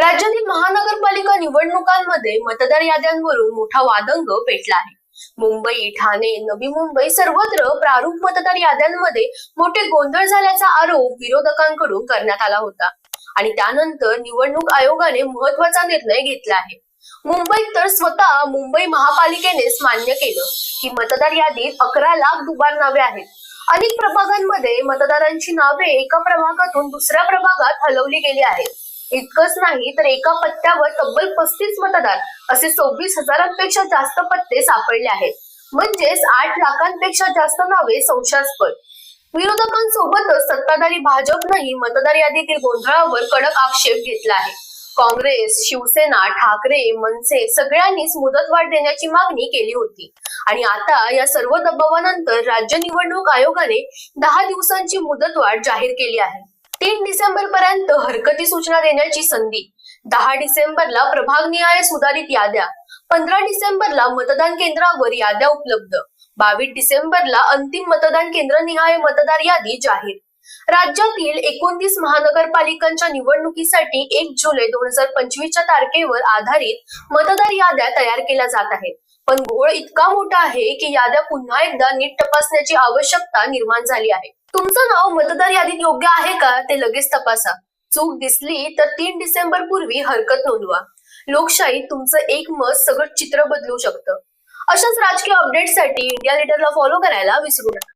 राज्यातील महानगरपालिका निवडणुकांमध्ये मतदार याद्यांवरून मोठा वादंग पेटला आहे. मुंबई ठाणे नवी मुंबई सर्वत्र प्रारूप मतदार याद्यांमध्ये मोठे गोंधळ झाल्याचा आरोप विरोधकांकडून करण्यात आला होता. आणि त्यानंतर निवडणूक आयोगाने महत्त्वाचा निर्णय घेतला आहे. मुंबईत तर स्वतः मुंबई महापालिकेनेच मान्य केलं की मतदार यादीत अकरा लाख दुबार नावे आहेत. अनेक प्रभागांमध्ये मतदारांची नावे एका प्रभागातून दुसऱ्या प्रभागात हलवली गेली आहेत. इतकंच नाही तर एका पत्त्यावर तब्बल पस्तीस मतदार असे सव्वीस हजारांपेक्षा जास्त पत्ते सापडले आहेत. म्हणजेच आठ लाखांपेक्षा जास्त नावे संशयास्पद. विरोधकांसोबतच सत्ताधारी भाजपनंही मतदार यादीतील गोंधळावर कडक आक्षेप घेतला आहे. काँग्रेस शिवसेना ठाकरे मनसे सगळ्यांनीच मुदतवाढ देण्याची मागणी केली होती. आणि आता या सर्व दबावानंतर राज्य निवडणूक आयोगाने दहा दिवसांची मुदतवाढ जाहीर केली आहे. तीन डिसेंबर पर्यंत हरकती सूचना देण्याची संधी. दहा डिसेंबरला प्रभागनिहाय सुधारित याद्या. पंधरा डिसेंबरला मतदान केंद्रावर याद्या उपलब्ध. बावीस डिसेंबरला अंतिम मतदान केंद्र निहाय मतदार यादी जाहीर. राज्यातील एकोणतीस महानगरपालिकांच्या निवडणुकीसाठी एक जुलै दोन हजार पंचवीसच्या तारखेवर आधारित मतदार याद्या तयार केल्या जात आहेत. पण घोळ इतका मोठा आहे की याद्या पुन्हा एकदा नीट तपासण्याची आवश्यकता निर्माण झाली आहे. तुमचं नाव मतदार यादीत योग्य आहे का ते लगेच तपासा. चूक दिसली तर तीन डिसेंबर पूर्वी हरकत नोंदवा. लोकशाही तुमचं एक मत सगळं चित्र बदलू शकतं. अशाच राजकीय अपडेटसाठी इंडिया लिटरला फॉलो करायला विसरू नका.